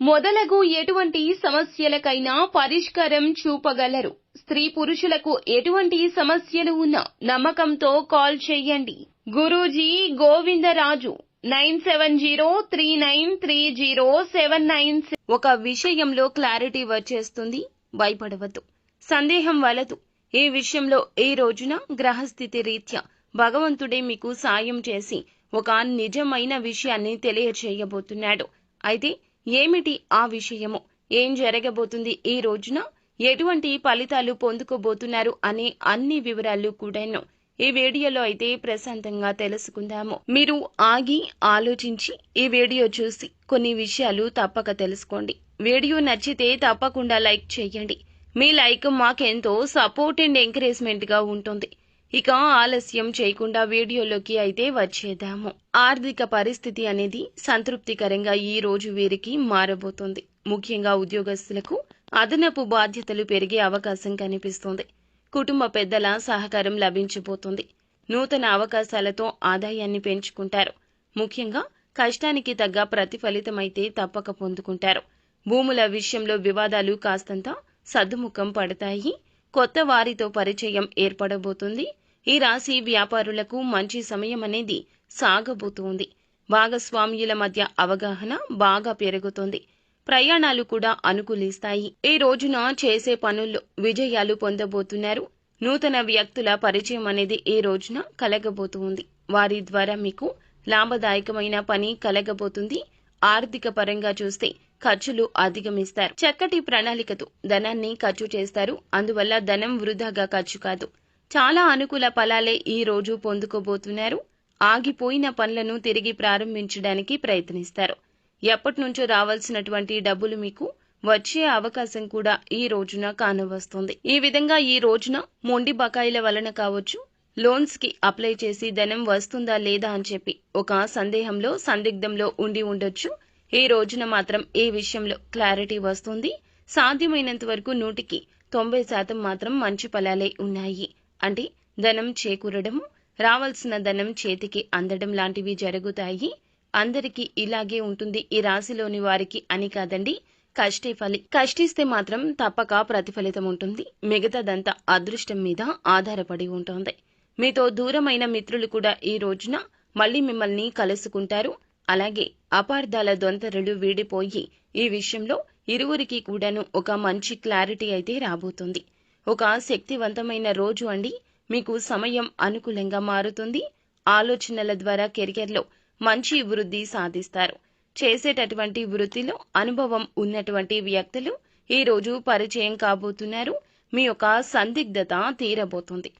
మొదలగు ఎటువంటి సమస్యలకైనా పరిష్కారం చూపగలరు. స్త్రీ పురుషులకు ఎటువంటి సమస్యలు ఉన్నా నమ్మకంతో కాల్ చేయండి. Guruji Govindaraju nine seven zero three nine three zero seven nine ఒక విషయంలో క్లారిటీ వచ్చేస్తుంది. భయపడవద్దు. సందేహం వలదు. ఈ విషయంలో ఈ రోజున గ్రహస్థితి రీత్యా భగవంతుడే మీకు సాయం చేసి ఒక నిజమైన విషయాన్ని తెలియచేయబోతున్నాడు. అయితే ఏమిటి ఆ విషయము? ఏం జరగబోతుంది ఈ రోజున? ఎటువంటి ఫలితాలు పొందుకోబోతున్నారు అనే అన్ని వివరాలు కూడాను ఈ వీడియోలో అయితే ప్రశాంతంగా తెలుసుకుందాము. మీరు ఆగి ఆలోచించి ఈ వీడియో చూసి కొన్ని విషయాలు తప్పక తెలుసుకోండి. వీడియో నచ్చితే తప్పకుండా లైక్ చేయండి. మీ లైక్ మాకెంతో సపోర్ట్ అండ్ ఎంకరేజ్మెంట్గా ఉంటుంది. ఇక ఆలస్యం చేయకుండా వీడియోలోకి అయితే వచ్చేద్దాము. ఆర్థిక పరిస్థితి అనేది సంతృప్తికరంగా ఈ రోజు వీరికి మారబోతుంది. ముఖ్యంగా ఉద్యోగస్తులకు అదనపు బాధ్యతలు పెరిగే అవకాశం కనిపిస్తుంది. కుటుంబ పెద్దల సహకారం లభించబోతుంది. నూతన అవకాశాలతో ఆదాయాన్ని పెంచుకుంటారు. ముఖ్యంగా కష్టానికి తగ్గ ప్రతిఫలితమైతే తప్పక పొందుకుంటారు. భూముల విషయంలో వివాదాలు కాస్తంత సద్దుముఖం పడతాయి. కొత్త వారితో పరిచయం ఏర్పడబోతుంది. ఈ రాశి వ్యాపారులకు మంచి సమయం అనేది సాగబోతుంది. భాగస్వామ్యుల మధ్య అవగాహన బాగా పెరుగుతుంది. ప్రయాణాలు కూడా అనుకూలిస్తాయి. ఈ రోజున చేసే పనుల్లో విజయాలు పొందబోతున్నారు. నూతన వ్యక్తుల పరిచయం అనేది ఈ రోజున కలగబోతుంది. వారి ద్వారా మీకు లాభదాయకమైన పని కలగబోతుంది. ఆర్థిక పరంగా చూస్తే ఖర్చులు అధిగమిస్తారు. చక్కటి ప్రణాళికతో ధనాన్ని ఖర్చు చేస్తారు. అందువల్ల ధనం వృధాగా ఖర్చు కాదు. చాలా అనుకూల ఫలాలే ఈ రోజు పొందుకోబోతున్నారు. ఆగిపోయిన పనులను తిరిగి ప్రారంభించడానికి ప్రయత్నిస్తారు. ఎప్పటి నుంచో రావాల్సినటువంటి డబ్బులు మీకు వచ్చే అవకాశం కూడా ఈ రోజున కానవస్తుంది. ఈ విధంగా ఈ రోజున మొండి బకాయిల వలన కావచ్చు లోన్స్కి అప్లై చేసి ధనం వస్తుందా లేదా అని చెప్పి ఒక సందేహంలో సందిగ్ధంలో ఉండి ఉండొచ్చు. ఈ రోజున మాత్రం ఈ విషయంలో క్లారిటీ వస్తుంది. సాధ్యమైనంత వరకు నూటికి తొంభై శాతం మాత్రం మంచి ఫలాలే ఉన్నాయి. అంటే ధనం చేకూరడము రావాల్సిన ధనం చేతికి అందడం లాంటివి జరుగుతాయి. అందరికీ ఇలాగే ఉంటుంది ఈ రాశిలోని వారికి అని కాదండి. కష్టే ఫలి కష్టిస్తే మాత్రం తప్పక ప్రతిఫలితం ఉంటుంది. మిగతాదంతా అదృష్టం మీద ఆధారపడి ఉంటుంది. మీతో దూరమైన మిత్రులు కూడా ఈ రోజున మళ్ళీ మిమ్మల్ని కలుసుకుంటారు. అలాగే అపార్థాల దొంతరలు వీడిపోయి ఈ విషయంలో ఇరువురికి కూడాను ఒక మంచి క్లారిటీ అయితే రాబోతుంది. ఒక శక్తివంతమైన రోజు అండి. మీకు సమయం అనుకూలంగా మారుతుంది. ఆలోచనల ద్వారా కెరియర్లో మంచి వృద్ధి సాధిస్తారు. చేసేటటువంటి వృత్తిలో అనుభవం ఉన్నటువంటి వ్యక్తులు ఈ రోజు పరిచయం కాబోతున్నారు. మీ యొక్క సందిగ్ధత తీరబోతుంది.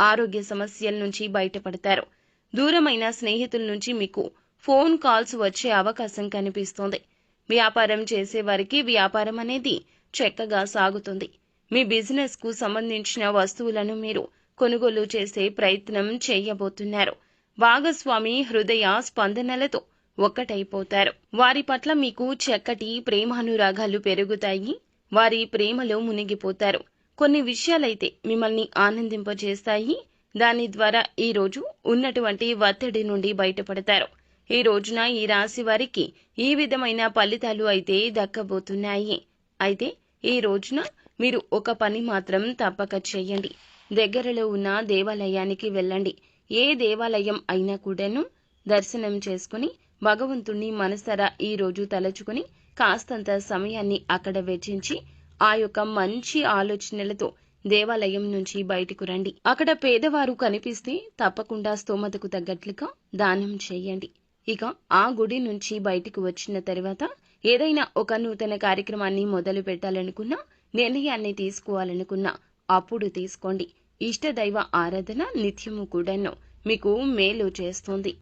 ఆరోగ్య సమస్యల నుంచి బయటపడతారు. దూరమైన స్నేహితుల నుంచి మీకు ఫోన్ కాల్స్ వచ్చే అవకాశం కనిపిస్తోంది. వ్యాపారం చేసే వారికి వ్యాపారం అనేది చక్కగా సాగుతుంది. మీ బిజినెస్కు సంబంధించిన వస్తువులను మీరు కొనుగోలు చేసే ప్రయత్నం చేయబోతున్నారు. భాగస్వామి హృదయ స్పందనలతో ఒక్కటైపోతారు. వారి పట్ల మీకు చక్కటి ప్రేమానురాగాలు పెరుగుతాయి. వారి ప్రేమలో మునిగిపోతారు. కొన్ని విషయాలైతే మిమ్మల్ని ఆనందింపజేస్తాయి. దాని ద్వారా ఈ రోజు ఉన్నటువంటి ఒత్తిడి నుండి బయటపడతారు. ఈ రోజున ఈ రాశి వారికి ఈ విధమైన ఫలితాలు అయితే దక్కబోతున్నాయి. అయితే ఈ రోజున మీరు ఒక పని మాత్రం తప్పక చేయండి. దగ్గరలో ఉన్న దేవాలయానికి వెళ్ళండి. ఏ దేవాలయం అయినా కూడాను దర్శనం చేసుకుని భగవంతుణ్ణి మనసరా ఈ రోజు తలచుకుని కాస్తంత సమయాన్ని అక్కడ వెచ్చించి ఆ యొక్క మంచి ఆలోచనలతో దేవాలయం నుంచి బయటకు రండి. అక్కడ పేదవారు కనిపిస్తే తప్పకుండా స్తోమతకు తగ్గట్లుగా దానం చేయండి. ఇక ఆ గుడి నుంచి బయటికి వచ్చిన తర్వాత ఏదైనా ఒక నూతన కార్యక్రమాన్ని మొదలు పెట్టాలనుకున్నా నిర్ణయాన్ని తీసుకోవాలనుకున్నా అప్పుడు తీసుకోండి. ఇష్టదైవ ఆరాధన నిత్యము కూడాను మీకు మేలు చేస్తుంది.